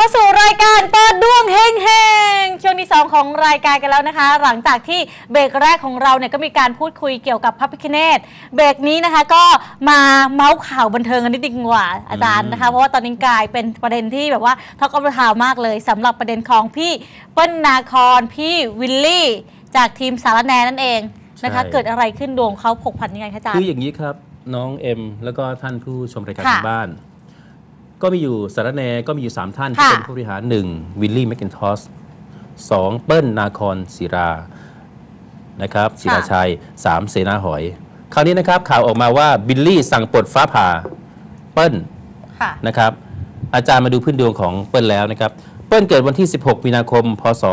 ลับเข้าสู่รายการเปิดดวงเฮงเฮงช่วงที่ 2 ของรายการกันแล้วนะคะ หลังจากที่เบรกแรกของเราเนี่ยก็มีการพูดคุยเกี่ยวกับพระพิคเนตเบรกนี้นะคะก็มาเมาส์ข่าวบันเทิงกันนิดดีกว่าอาจารย์นะคะ เพราะว่าตอนนี้กลายเป็นประเด็นที่แบบว่าท็อกอัพทาวมากเลยสำหรับประเด็นของพี่เปิ้ลนาคอนพี่วิลลี่ จากทีมสารแนนั่นเองนะคะใช่เกิดอะไรขึ้นดวงเขาผกผันยังไงคะอาจารคือย์อย่างนี้ครับน้องเอ็มแล้วก็ท่านผู้ชมรายการค่ะทางบ้าน ก็มีอยู่สารแนก็มีอยู่ 3 ท่านค่ะที่เป็นผู้บริหารหนึ่งวิลลี่แมคกินทอสสองเปิ้ลนาคอนศิรานะครับศิราชัยสามเสนาหอย คราวนี้นะครับข่าวออกมาว่าบิลลี่สั่งปลดฟ้าผ่าเปิ้ล ค่ะ นะครับอาจารย์มาดูพื้นดวงของเปิ้ลแล้วนะครับ เปิ้ลเกิดวันที่ 16 มีนาคม พศ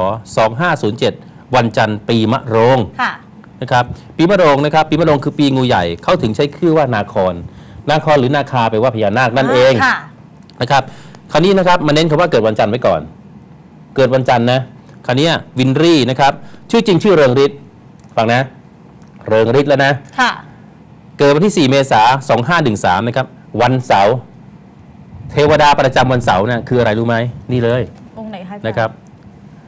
2507 วันจันทร์ปีมะโรงค่ะ นะครับปีมะโรงนะครับปีมะโรงคือปีงูใหญ่ เขาถึงใช้ชื่อว่านาคอนนาคอนหรือนาคาแปลว่าพญานาคนั่นเองค่ะ นะครับคราวนี้นะครับมาเน้นคำว่าเกิดวันจันทร์ไว้ก่อน เกิดวันจันทร์นะคราวนี้วินรี่นะครับ ชื่อจริงชื่อเริงฤทธิ์ฟังนะ เริงฤทธิ์แล้วนะค่ะเกิดวันที่ 4 เมษายน2513 นะครับ วันเสาร์เทวดาประจำวันเสาร์นะคืออะไรรู้ไหมนี่เลย องค์ไหนคะอาจารย์นะครับ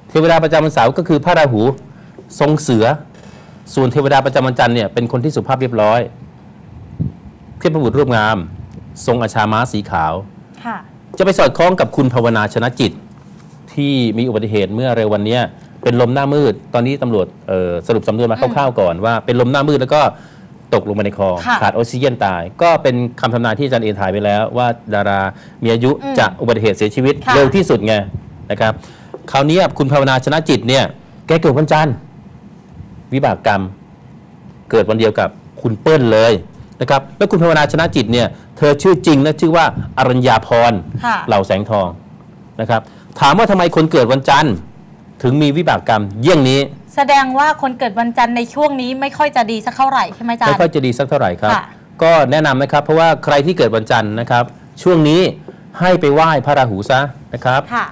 เทวดาประจำวันเสาร์ก็คือพระราหูทรงเสือ ส่วนเทวดาประจำวันจันทร์เนี่ยเป็นคนที่สุภาพเรียบร้อยเทพบุตรรูปงาม ทรงอาชาม้าสีขาวค่ะ จะไปสอดคล้องกับคุณภาวนาชนะจิต ที่มีอุบัติเหตุเมื่อเร็ววันเนี้ยเป็นลมหน้ามืด ตอนนี้ตำรวจเอ่อสรุปสำนวนมาคร่าวๆก่อนว่าเป็นลมหน้ามืดแล้วก็ตกลงมาในคลองค่ะขาดออกซิเจนตาย ก็เป็นคำทำนายที่อาจารย์เอถ่ายไปแล้ว ว่าดารามีอายุอืมจะอุบัติเหตุเสียชีวิตค่ะเร็วที่สุดไงนะครับคราวนี้คุณภาวนาชนะจิตเนี่ยแกเกิดวันจันทร์วิบากกรรม เกิดวันเดียวกับคุณเปิ้ลเลย นะครับแล้วคุณภาวนาชนะจิตเนี่ยเธอชื่อจริงและชื่อว่าอรัญญาพรค่ะเหล่าแสงทองนะครับ ถามว่าทำไมคนเกิดวันจันทร์ ถึงมีวิบากกรรม เยี่ยงนี้ แสดงว่าคนเกิดวันจันทร์ในช่วงนี้ไม่ค่อยจะดีสักเท่าไหร่ใช่ไหมอาจารไม่ย์ค่อยจะดีสักเท่าไหร่ครับค่ะก็แนะนำนะครับ เพราะว่าใครที่เกิดวันจันทร์นะครับ ช่วงนี้ให้ไปไหว้พระราหูซะนะครับค่ะ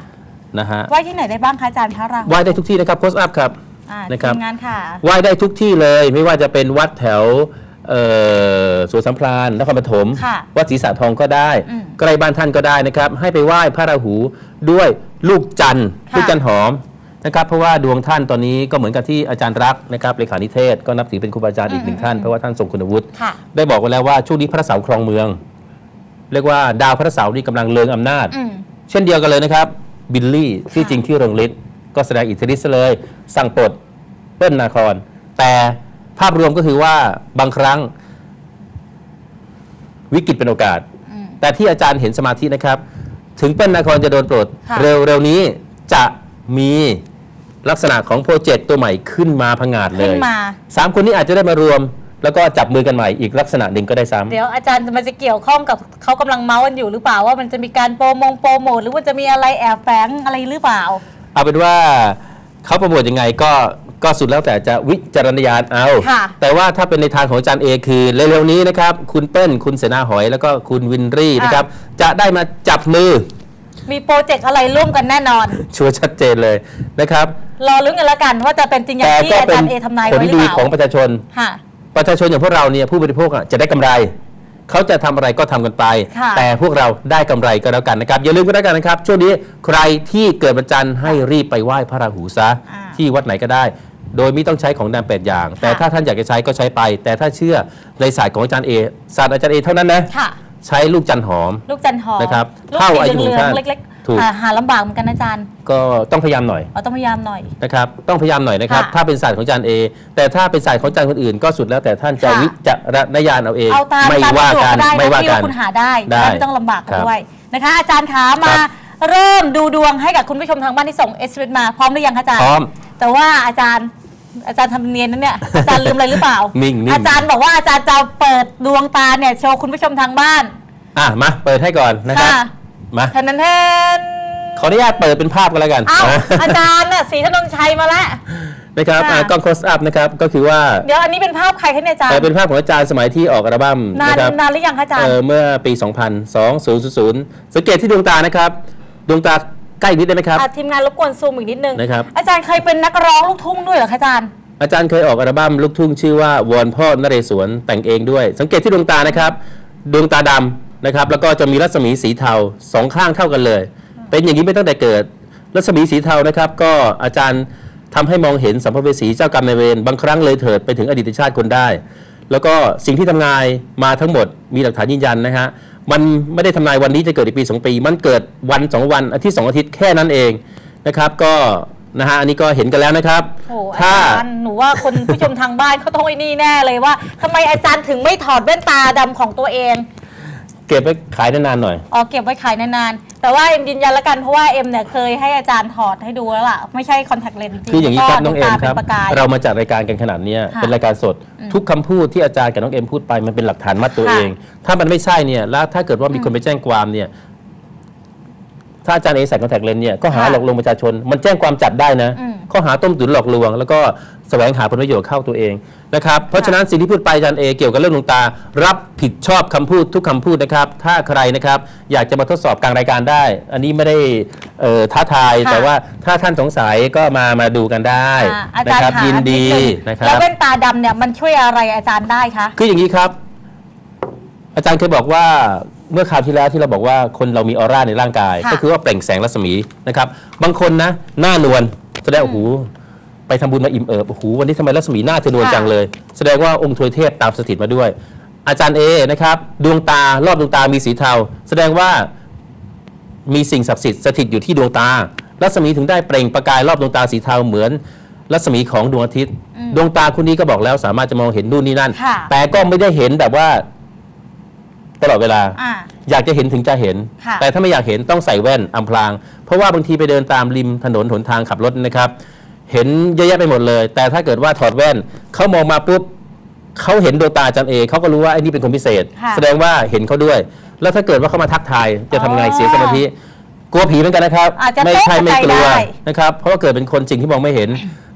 นะฮะไหว้ที่ไหนได้บ้างคะอาจารย์พระราหูไหว้ได้ทุกที่นะครับโคสอัพครับอ่านะครับทีมงานค่ะไหว้ได้ทุกที่เลยไม่ว่าจะเป็นวัดแถวเอ่อ สวนสัมพรานนครปฐมค่ะวัดศรีสะทองก็ได้อืมใกล้บ้านท่านก็ได้นะครับ ให้ไปไหว้พระราหูด้วยลูกจันทร์ค่ะลูกจันทร์หอมนะครับเพราะว่าดวงท่านตอนนี้ก็เหมือนกับที่อาจารย์รักษณ์นะครับเลขานิเทศก็นับถือเป็นครูบาอาจารย์อีกหนึ่งท่านเพราะว่าท่านทรงคุณวุฒิค่ะได้บอกไว้แล้วว่าช่วงนี้พระเสาร์ครองเมือง เรียกว่าดาวพระเสาร์นี่กำลังเลิงอำนาจอืมเช่นเดียวกันเลยนะครับบิลลี่ที่อจริงที่อเริงฤทธิ์ก็แสดงอิทธิฤทธิ์ซะเลยสั่งปลดเปิ้ลนาคร แต่ ภาพรวมก็คือว่าบางครั้งวิกฤตเป็นโอกาส อืม แต่ที่อาจารย์เห็นสมาธินะครับ ถึงเปิ้ลนาครจะโดนปลดค่ะ เร็วเร็วนี้จะมีลักษณะของโปรเจกต์ตัวใหม่ขึ้นมาพังงาดเลขึ้นยมา สามคนนี้อาจจะได้มารวม แล้วก็จับมือกันใหม่อีกลักษณะหนึ่งก็ได้ซ้ำ เดี๋ยวอาจารย์มันจะเกี่ยวข้องกับเขากำลังเมาส์กันอยู่หรือเปล่าว่ามันจะมีการโปรโมงโปรโมทหรือว่าจะมีอะไรแอบแฝงอะไรหรือเปล่า เอาเป็นว่าเขาโปรโมทยังไงก็ ก็สุดแล้วแต่จะวิจารณญาณเอา ค่ะ แต่ว่าถ้าเป็นในทางของอาจารย์เอคือเร็วๆนี้นะครับ คุณเปิ้ลคุณเสนาหอย แล้วก็คุณวินรี่นะครับ จะได้มาจับมือมีโปรเจกต์อะไรร่วมกันแน่นอน ชัวร์ชัดเจนเลยนะครับ รอลุ้นกันละกันว่าจะเป็นจริงอย่างแต่ที่ก็อาเป็จานรย์เอทำนายผลไว้หรือดีเปล่าของประชาชน ค่ะ ประชาชนอย่างพวกเราเนี่ยผู้บริโภคอะจะได้กำไร เขาจะทำอะไรก็ทำกันไป ค่ะ แต่พวกเราได้กำไรก็แล้วกันนะครับ อย่าลืมก็แล้วกันนะครับ ช่วงนี้ใครที่เกิดวันจันทร์ให้รีบไปไหว้พระราหูซะ อ่า ที่วัดไหนก็ได้ โดยไม่ต้องใช้ของแดมแปดอย่าง แต่ถ้าท่านอยากจะใช้ก็ใช้ไป แต่ถ้าเชื่อในศาสตร์ของอาจารย์เอศาสตร์อาจารย์เอเท่านั้นนะ ค่ะ ใช้ลูกจันทร์หอม ลูกจันทร์หอมนะครับลูกเท่าสีอายุเหของลือท่างนๆเล็ก ถูกๆอ่าหาลำบากเหมือนกันนะอาจารย์ก็ต้องพยายามหน่อยเราต้องพยายามหน่อย นะครับต้องพยายามหน่อยนะครับ ค่ะถ้าเป็นศาสตร์ของอาจารย์เอ แต่ถ้าเป็นศาสตร์ของอาจารย์คนอื่น ก็สุดแล้วแต่ท่านจะค่ะ วิจารณญาณเอาเองเอาตามไม่ตามว่าสะดวกกันก็ได้ไม่นะว่าที่กันว่าคุณหาได้ได้ไม่ต้องลำบากกันครับด้วยนะคะ อาจารย์ขามา ครับ เริ่มดูดวงให้กับคุณผู้ชมทางบ้านที่ส่งเอสเมาพร้อมหรือยังคะอาจารย์พร้อม แต่ว่าอาจารย์อาจารย์ทำเนียนนั้นเนี่ยอาจารย์ลืมอะไรหรือเปล่า นิ่งๆ อาจารย์บอกว่าอาจารย์จะเปิดดวงตาเนี่ยโชว์คุณผู้ชมทางบ้าน อะมาเปิดให้ก่อนนะครับ ค่ะ มาแทนแทนขออนุญาตเปิดเป็นภาพกันแล้วกันเอ้านะอาจารย์น่ะสีธนงชัยมาแล้วนะครับค่ะอะกล้อง close up นะครับก็คือว่า เดี๋ยวอันนี้เป็นภาพใครคะเนี่ยอาจารเอ่อย์เป็นภาพของอาจารย์สมัยที่ออกอัลบั้มนานนะครับนานหรือยังคะอาจารเอ่ย์อเมื่อปี 2000 2000 สังเกตที่ดวงตานะครับ ดวงตาใกล้นิดได้ไหมครับอะทีมงานรบกวนซูมอีกนิดนึงนะครับอาจารย์เคยเป็นนักร้องลูกทุ่งด้วยเหรอคะอาจารย์อาจารย์เคยออกอัลบั้มลูกทุ่งชื่อว่าวอนพ่อนเรศวรแต่งเองด้วย สังเกตที่ดวงตานะครับ ดวงตาดำ นะครับแล้วก็จะมีรัศมีสีเทาสองข้างเท่ากันเลย เป็นอย่างนี้ไม่ตั้งแต่เกิด รัศมีสีเทานะครับ ก็อาจารย์ทำให้มองเห็นสัมภเวสีเจ้ากรรมนายเวรบางครั้งเลยเถิดไปถึงอดีตชาติคนได้ แล้วก็สิ่งที่ทำนายมาทั้งหมดมีหลักฐานยืนยันนะฮะมันไม่ได้ทำนายวันนี้จะเกิดในปีสองปี มันเกิดวันสองวันอาทิตย์สองอาทิตย์แค่นั้นเองนะครับ ก็นะฮะอันนี้ก็เห็นกันแล้วนะครับโอ้อาถ้าจารย์หนูว่าคนผู้ชมทางบ้านเขาต้องไอ้นี่แน่เลยว่าทำไมอาจารย์ถึงไม่ถอดแว่นตาดำของตัวเอง เก็บไว้ขายนานๆหน่อย อ๋อเก็บไว้ขายนานๆ แต่ว่าเอ็มยืนยันแล้วกันเพราะว่าเอ็มเนี่ยเคยให้อาจารย์ถอดให้ดูแล้วล่ะ ไม่ใช่คอนแทคเลนส์จริงๆคืออย่างนี้ครับก็น้องเอ็มดูตาครับป็นประกายเรามาจัดรายการกันขนาดเนี้ยค่ะเป็นรายการสด ทุกคำพูดที่อาจารย์กับน้องเอ็มพูดไปมันเป็นหลักฐานมัดตัวค่ะเอง ถ้ามันไม่ใช่เนี่ยแล้วถ้าเกิดว่ามีคนไปแจ้งความเนี่ยถ้าอาจารย์เอใส่คอนแทคเลนส์เนี่ยก็หาค่ะ หลอกลวงประชาชน มันแจ้งความจับได้นะ อืม ข้อหาต้มตุ๋นหลอกลวง แล้วก็แสวงหาผลประโยชน์เข้าตัวเองนะครับเพราะฉะนั้นสิ่งที่พูดไปอาจารย์เอเกี่ยวกับเรื่องดวงตา รับผิดชอบคำพูดทุกคำพูดนะครับ ถ้าใครนะครับอยากจะมาทดสอบกลางรายการได้ อันนี้ไม่ได้เอ่อท้าทายค่ะ แต่ว่าถ้าท่านสงสัยก็มามาดูกันได้อ่าอานะจารครับย์หายินดีนินึงนะคแล้รัวบ แว่นตาดำเนี่ยมันช่วยอะไรอาจารย์ได้คะ คืออย่างนี้ครับ อาจารย์เคยบอกว่าเมื่อคราวที่แล้วที่เราบอกว่าคนเรามีออร่าในร่างกาย ค่ะ ก็คือว่าเปล่งแสงรัศมีนะครับ บางคนนะหน้านวล แสดงโอ้โหไปทำบุญมาอิ่มเอิบโอ้โหวันนี้ทำไมรัศมีหน้าเธอนวลค่ะจังเลย แสดงว่าองค์ทวยเทพตามสถิตมาด้วย อาจารย์เอนะครับดวงตารอบดวงตามีสีเทา แสดงว่ามีสิ่งศักดิ์สิทธิ์สถิตอยู่ที่ดวงตา รัศมีถึงได้เปล่งประกายรอบดวงตาสีเทาเหมือน รัศมีของดวงอาทิตย์ ดวงตาคุณนี้ก็บอกแล้วสามารถจะมองเห็นนู่นนี่นั่นค่ะแต่ก็ไม่ได้เห็นแบบว่า ตลอดเวลา อ่า อยากจะเห็นถึงจะเห็น ค่ะ แต่ถ้าไม่อยากเห็นต้องใส่แว่นอำพราง เพราะว่าบางทีไปเดินตามริมถนนหนทางขับรถนะครับ เห็นเยอะแยะไปหมดเลย แต่ถ้าเกิดว่าถอดแว่นเขามองมาปุ๊บเขาเห็นดวงตาอาจันเอเขาก็รู้ว่าไอ้นี่เป็นคนพิเศษ ค่ะแสดงว่าเห็นเขาด้วย แล้วถ้าเกิดว่าเขามาทักทายจะทำไงอ๋อเสียสมาธิกลัวผีเหมือนกันนะครับ อาจจะไม่ใช่ตกใจไม่กลัวได้ นะครับ เพราะว่าเกิดเป็นคนจริงที่มองไม่เห็น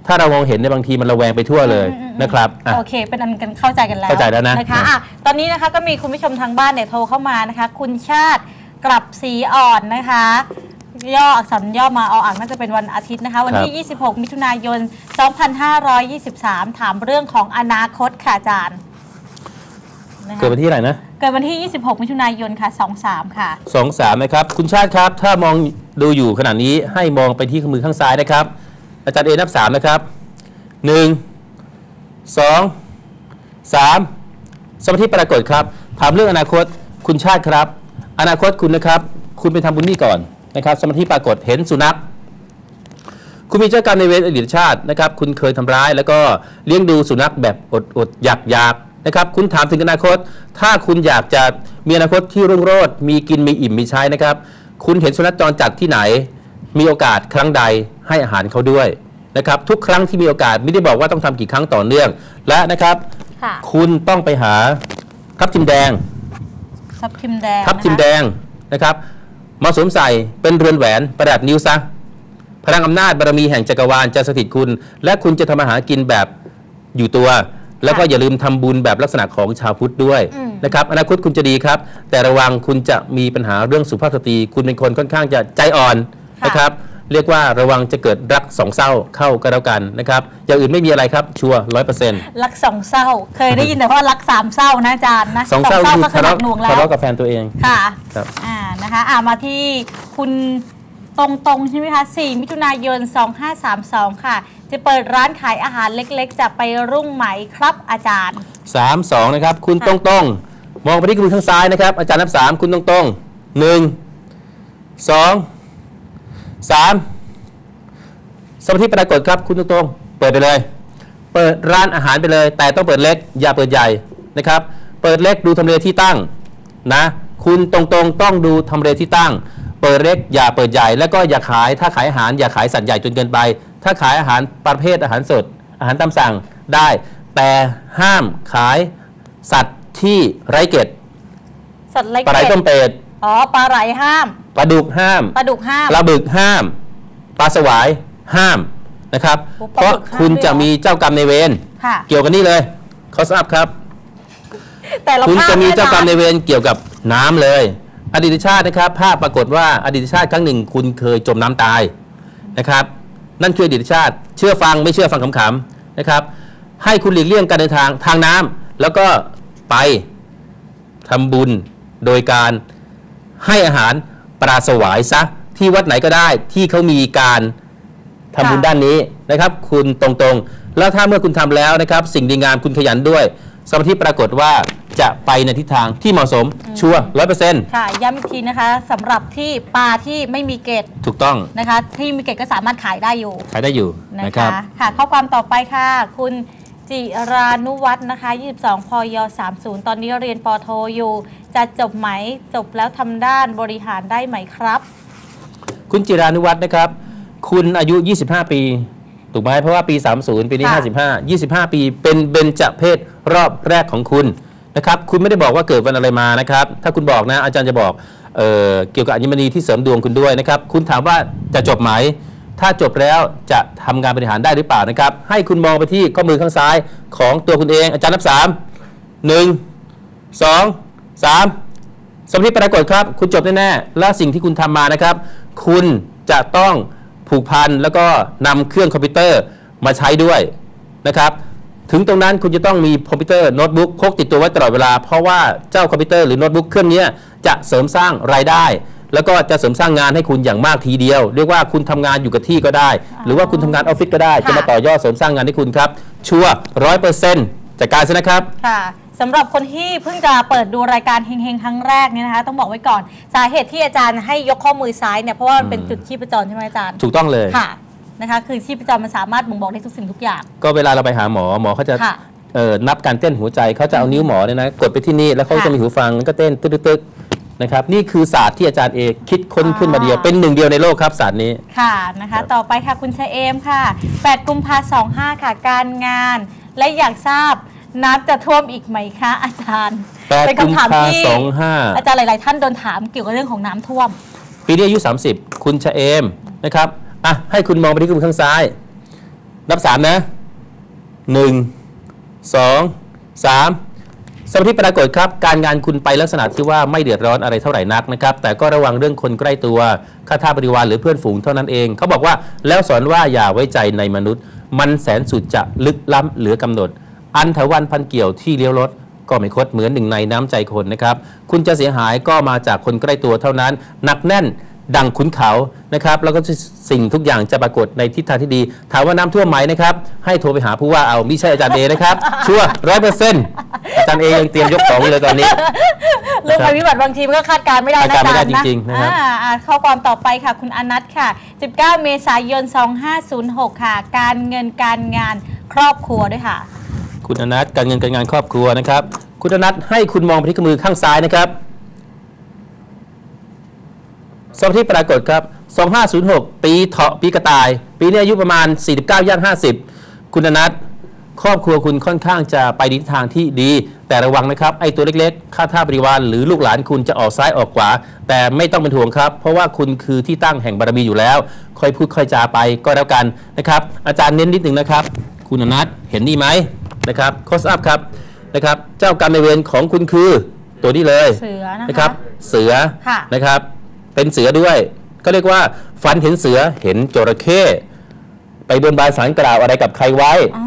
ถ้าเรามองเห็นในยบางทีมันระแวงไปทั่วเลยนะครับอะ โอเค เป็นอันกันเข้าใจกันแล้วเข้าใจแล้วนะนะคะอะตอนนี้นะคะก็มีคุณผู้ชมทางบ้านเนี่ยโทรเข้ามานะคะ คุณชาติกลับสีอ่อนนะคะ ย่ออักษรย่อมาเอาอ่างน่าจะเป็นวันอาทิตย์นะคะ วันที่ 26 มิถุนายน 2523 ถามเรื่องของอนาคตค่ะอาจารย์นะคะเกิดวันที่อะไหรนะ เกิดวันที่ 26 มิถุนายนค่ะ 23 ค่ะ สองสามนะครับ คุณชาติครับ ถ้ามองดูอยู่ขณะนี้ให้มองไปที่มือข้างซ้ายนะครับ อาจารย์เอนับสามนะครับหนึ่งสองสามสมาธิปรากฏครับ ถามเรื่องอนาคตคุณชาติครับ อนาคตคุณนะครับ คุณไปทำบุญนี่ก่อนนะครับ สมาธิปรากฏเห็นสุนัข คุณมีเจ้ากรรมในเวรอดีตชาตินะครับ คุณเคยทำร้าย แล้วก็เลี้ยงดูสุนัขแบบอดอดอยากอยากนะครับ คุณถามถึงอนาคต ถ้าคุณอยากจะมีอนาคตที่รุ่งโรจน์มีกินมีอิ่มมีใช้นะครับ คุณเห็นสุนัขจรจัดที่ไหน มีโอกาสครั้งใดให้อาหารเขาด้วยนะครับทุกครั้งที่มีโอกาสไม่ได้บอกว่าต้องทำกี่ครั้งต่อเนื่อง และนะครับค่ะคุณต้องไปหาทับทิมแดงทับทิมแดงทับทิมนะคะแดงนะครับมาสวมใส่เป็นเรือนแหวนประดับนิ้วซะพลังอำนาจบารมีแห่งจักรวาลจะสถิตคุณ และคุณจะทำอาหารกินแบบอยู่ตัว แล้วก็อย่าลืมทำบุญแบบลักษณะของชาวพุทธด้วยนะครับอนาคตคุณจะดีครับ แต่ระวังคุณจะมีปัญหาเรื่องสุภาพสตรีคุณเป็นคนค่อนข้างจะใจอ่อน นะครับเรียกว่าระวังจะเกิดรักสองเศร้าเข้าก็แล้วกันนะครับอย่างอื่นไม่มีอะไรครับชัวร้อยเปอร์เซ็นต์รักสองเศร้า เคยได้ยินแต่ว่ารักสามเศร้านะอาจารย์นะสองเศร้าคือก็ขทะนาเลาะดหน่วงแล้ทะวเลาะกับแฟนตัวเองค่ะครับอ่านะคะอ่ามาที่คุณตรงตรงๆใช่ไหมคะ 4 มิถุนายน 2532 ค่ะ จะเปิดร้านขายอาหารเล็กๆ จะไปรุ่งไหมครับอาจารย์สามสองนะครับ คุณค่ะตรงตรงๆ มองไปที่มือข้างซ้ายนะครับ อาจารย์นับสามคุณตรงตรงๆหนึ่ง สองสามสมาธิปรากฏครับคุณตรงตรงๆเปิดไปเลย เปิดร้านอาหารไปเลย แต่ต้องเปิดเล็กอย่าเปิดใหญ่นะครับ เปิดเล็กดูทำเลที่ตั้งนะคุณตรงๆต้องดูทำเลที่ตั้ง เปิดเล็กอย่าเปิดใหญ่ แล้วก็อย่าขายถ้าขายอาหารอย่าขายสัตว์ใหญ่จนเกินไป ถ้าขายอาหารประเภทอาหารสด อาหารตามสั่งได้ แต่ห้ามขายสัตว์ที่ไร้เกล็ดสัตว์เล็กปลาไหลต้มเป็ด อ๋อปลาไหลห้ามปลาดุกห้ามปลาดุกห้าม ปลาบึกห้าม ปลาสวายห้ามนะครับ โอ้ปเพลาราะบึกห้ามคุณด้วยเหรอ จะมีเจ้ากรรมในายเวรค่ะ เกี่ยวกันนี่เลยเขาทราบครับ แต่เราคุณพลาดจะมีแน่เจ้ากรรมนในายเวรเกี่ยวกับน้ำเลย อดีตชาตินะครับ ภาพปรากฏว่าอดีตชาติครั้งหนึ่งคุณเคยจมน้ำตายนะครับ นั่นคืออดีตชาติ เชื่อฟังไม่เชื่อฟังขำๆนะครับ ให้คุณหลีกเลี่ยงการเดินทางทางน้ำแล้วก็ไปทำบุญโดยการ ให้อาหารปลาสวายซะที่วัดไหนก็ได้ที่เขามีการทำบุญค่ะด้านนี้นะครับ คุณตรงๆ แล้วถ้าเมื่อคุณทำแล้วนะครับ สิ่งดีงามคุณขยันด้วยสมาธิปรากฏว่าจะไปในทิศทางที่เหมาะสมชัวร้อยเปอร์เซ็นต์ค่ะ ย้ำอีกทีนะคะสำหรับที่ปลาที่ไม่มีเกล็ดถูกต้องนะคะ ที่มีเกล็ดก็สามารถขายได้อยู่ ขายได้อยู่นะนะครับคะค่ะ ข้อความต่อไปค่ะ คุณ จิรานุวัฒน์นะคะ 22 พย 30 ตอนนี้เรียนปอโทอยู่ จะจบไหม จบแล้วทำด้านบริหารได้ไหมครับ คุณจิรานุวัฒน์นะครับ คุณอายุ 25 ปี ถูกไหมเพราะว่าปี 30 ปีนี้ค่ะ55 25 ปีเป็นเบญจเพศรอบแรกของคุณนะครับ คุณไม่ได้บอกว่าเกิดวันอะไรมานะครับ ถ้าคุณบอกนะอาจารย์จะบอกเออเกี่ยวกับอัญมณีที่เสริมดวงคุณด้วยนะครับ คุณถามว่าจะจบไหม ถ้าจบแล้วจะทำงานบริหารได้หรือเปล่านะครับ ให้คุณมองไปที่ข้อมือข้างซ้ายของตัวคุณเองอาจารย์นับ 3 1 2 3สมมติปรากฏครับ คุณจบแน่ๆและสิ่งที่คุณทำมานะครับ คุณจะต้องผูกพันแล้วก็นำเครื่องคอมพิวเตอร์มาใช้ด้วยนะครับถึงตรงนั้นคุณจะต้องมีคอมพิวเตอร์โน้ตบุ๊กพกติดตัวไว้ตลอดเวลา เพราะว่าเจ้าคอมพิวเตอร์หรือโน้ตบุ๊กเครื่องนี้จะเสริมสร้างรายได้ แล้วก็จะเสริมสร้างงานให้คุณอย่างมากทีเดียว เรียกว่าคุณทำงานอยู่กับที่ก็ได้ หรือว่าคุณทำงานออฟฟิศก็ได้ จะมาต่อยอดเสริมสร้างงานให้คุณครับ ชัวร้อยเปอร์เซ็นต์จัดการซะนะครับ ค่ะสำหรับคนที่เพิ่งจะเปิดดูรายการเฮงๆ ครั้งแรกเนี่ยนะคะ ต้องบอกไว้ก่อนสาเหตุที่อาจารย์ให้ยกข้อมือซ้ายเนี่ยเพราะว่ามันเป็นอืมจุดชีพจรใช่ไหมอาจารย์ ถูกต้องเลยค่ะนะคะคือชีพจรมันสามารถบ่งบอกได้ทุกสิ่งทุกอย่าง ก็เวลาเราไปหาหมอหมอเขาจะค่ะเอ่อนับการเต้นหัวใจเขาจะเอานิ้วหมอเนี่ยนะกดไปที่นี่แล้วเขาค่ะจะมีหูฟังแล้วก็เต้นตึกๆๆ นะครับนี่คือศาสตร์ที่อาจารย์เอกคิดค้นอ๋อขึ้นมาเดียว เป็นหนึ่งเดียวในโลกครับศาสตร์นี้ ค่ะนะคะ ต่อไปค่ะคุณชะเอมค่ะ 8 กุมภาสองห้าค่ะ การงาน และอยากทราบน้ำจะท่วมอีกไหมคะอาจารย์8เป็นคำถามที่กุมภาพันธ์25อาจารย์หลาย ๆ ท่านโดนถามเกี่ยวกับเรื่องของน้ำท่วม ปีนี้อายุ 30 คุณชะเอมนะครับอะให้คุณมองไปที่มือข้างซ้าย นับ 3 นะ 1 2 3 สมาธิปรากฏครับการงานคุณไปลักษณะที่ว่าไม่เดือดร้อนอะไรเท่าไหร่นักนะครับแต่ก็ระวังเรื่องคนใกล้ตัวข้าทาสบริวารหรือเพื่อนฝูงเท่านั้นเองเขาบอกว่าแล้วสอนว่าอย่าไว้ใจในมนุษย์ มันแสนสุดจะลึกล้ำเหลือกำหนด อันถวันพันเกี่ยวที่เลี้ยวรถก็ไม่คดเหมือนหนึ่งในน้ำใจคนนะครับคุณจะเสียหายก็มาจากคนใกล้ตัวเท่านั้นหนักแน่น ดังขุนเขานะครับ แล้วก็สิ่งทุกอย่างจะปรากฏในทิศทางที่ดี ถามว่าน้ำท่วมไหมนะครับ ให้โทรไปหาผู้ว่าเอาไม่ใช่อาจารย์เอนะครับ ชัวร้อยเปอร์เซ็นต์อาจารย์เอยังเตรียมยกของอยู่เลยตอนนี้เรื่องภัยพิบัติบางทีมันก็คาดการณ์ไม่ได้นะคาดการณ์ไม่ได้อาจารย์นะจริงๆนะครับอ่าอ่าข้อความต่อไปค่ะ คุณอนัทค่ะ 19 เมษายน 2506 ค่ะ การเงินการงานครอบครัวด้วยค่ะ คุณอนัทการเงินการงานครอบครัวนะครับ คุณอนัทให้คุณมองไปที่มือข้างซ้ายนะครับ สมที่ปรากฏครับ 2506 ปีเถาะปีกระต่าย ปีนี้อายุประมาณ 49ย่าง50 คุณอนัทครอบครัวคุณค่อนข้างจะไปในทิศทางที่ดี แต่ระวังนะครับ ไอ้ตัวเล็กๆข้าท่าบริวารหรือลูกหลานคุณจะออกซ้ายออกขวา แต่ไม่ต้องเป็นห่วงครับ เพราะว่าคุณคือที่ตั้งแห่งบารมีอยู่แล้ว ค่อยพูดค่อยจาไปก็แล้วกันนะครับ อาจารย์เน้นนิดหนึ่งนะครับ คุณอนัทเห็นนี่ไหมนะครับโคสอัพครับนะครับ เจ้ากรรมนายเวรของคุณคือตัวนี้เลยเสือนะคะนะครับ เสือค่ะนะครับ เป็นเสือด้วย ก็เรียกว่าฝันเห็นเสือเห็นจระเข้ไปบนบานสารกล่าวอะไรกับใครไว้อ๋อ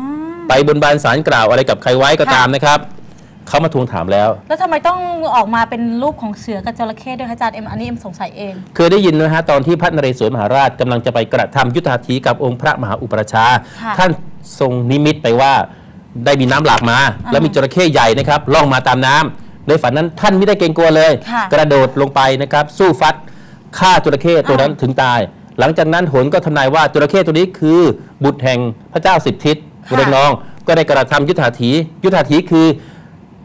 ไปบนบานสารกล่าวอะไรกับใครไว้ก็ค่ะตามนะครับเขามาทวงถามแล้ว แล้วทำไมต้องออกมาเป็นรูปของเสือกับจระเข้ด้วยคะอาจารย์เอ็มอันนี้เอ็มสงสัยเองเคยได้ยินนะฮะตอนที่พระนเรศวรมหาราชกำลังจะไปกระทำยุทธาธีกับองค์พระมหาอุปราชา ค่ะท่านทรงนิมิตไปว่าได้มีน้ำหลากมา แล้วมีจระเข้ใหญ่นะครับล่องมาตามน้ำในฝันนั้นท่านไม่ได้เกรงกลัวเลย ค่ะ กระโดดลงไปนะครับ สู้ฟัด ฆ่าจระเข้ตัวนั้นอ่าถึงตาย หลังจากนั้นโหนก็ทำนายว่าจระเข้ตัวนี้คือ บุตรแห่งพระเจ้าสิบทิศค่ะเรืองนองก็ได้กระทำยุทธาถี ยุทธาถีคือ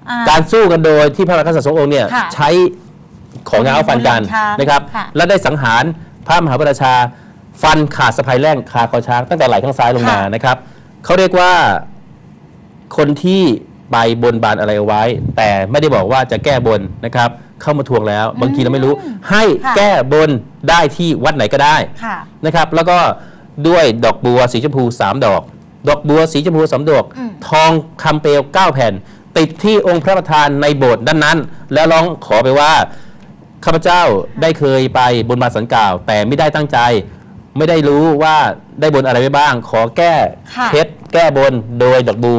อ่าการสู้กันโดยที่พระมหากษัตริย์ทรงองค์เนี่ยค่ะใช้ของง้าวฟันกันบนหลังช้างนะครับ ค่ะ และได้สังหารพระมหาปราชาฟันขาดสะพายแร่งคาคอช้างตั้งแต่ไหล่ข้างซ้ายลงมาค่ะนะครับเขาเรียกว่าคนที่ ไปบนบานอะไรเอาไว้ แต่ไม่ได้บอกว่าจะแก้บนนะครับ เข้ามาทวงแล้ว บางทีเราไม่รู้ ให้ค่ะแก้บนได้ที่วัดไหนก็ได้ค่ะนะครับ แล้วก็ด้วยดอกบัวสีชมพู 3 ดอก ดอกบัวสีชมพูสามดอกอืมทองคำเปลว9แผ่น ติดที่องค์พระประธานในโบสถ์ด้านนั้น แล้วร้องขอไปว่าข้าพเจ้าได้เคยไปบนบานสันกล่าว แต่ไม่ได้ตั้งใจ ไม่ได้รู้ว่าได้บนอะไรไว้บ้าง ขอแก้ค่ะเคล็ดแก้บนโดยดอกบู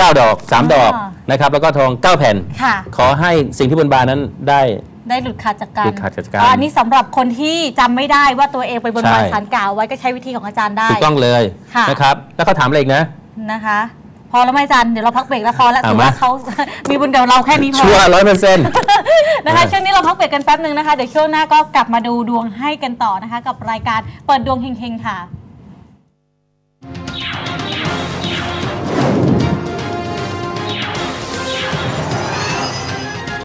9 ดอก 3 ดอกอ่านะครับแล้วก็ทอง 9 แผ่น ค่ะ ขอให้สิ่งที่บนบานนั้นได้ ได้หลุดขาดจากการหลุดขาดจากการอันนี้สำหรับคนที่จำไม่ได้ว่าตัวเองไปบนใช่บานสารกล่าวไว้ก็ใช้วิธีของอาจารย์ได้ ถูกต้องเลยค่ะ นะครับแล้วเขาถามอะไรอีกนะ นะคะ พอแล้วไหมอาจารย์เดี๋ยวเราพักเบรกแล้วพอแล้วเอาถือว่ามา เขา มีบุญกับเราแค่นี้พอชัวร้อยเปอร์เซ็นต์ นะคะอ่าช่วงนี้เราพักเบรกกันแป๊บหนึ่งนะคะเดี๋ยวช่วงหน้าก็กลับมาดูดวงให้กันต่อนะคะ กับรายการเปิดดวงเฮงๆค่ะ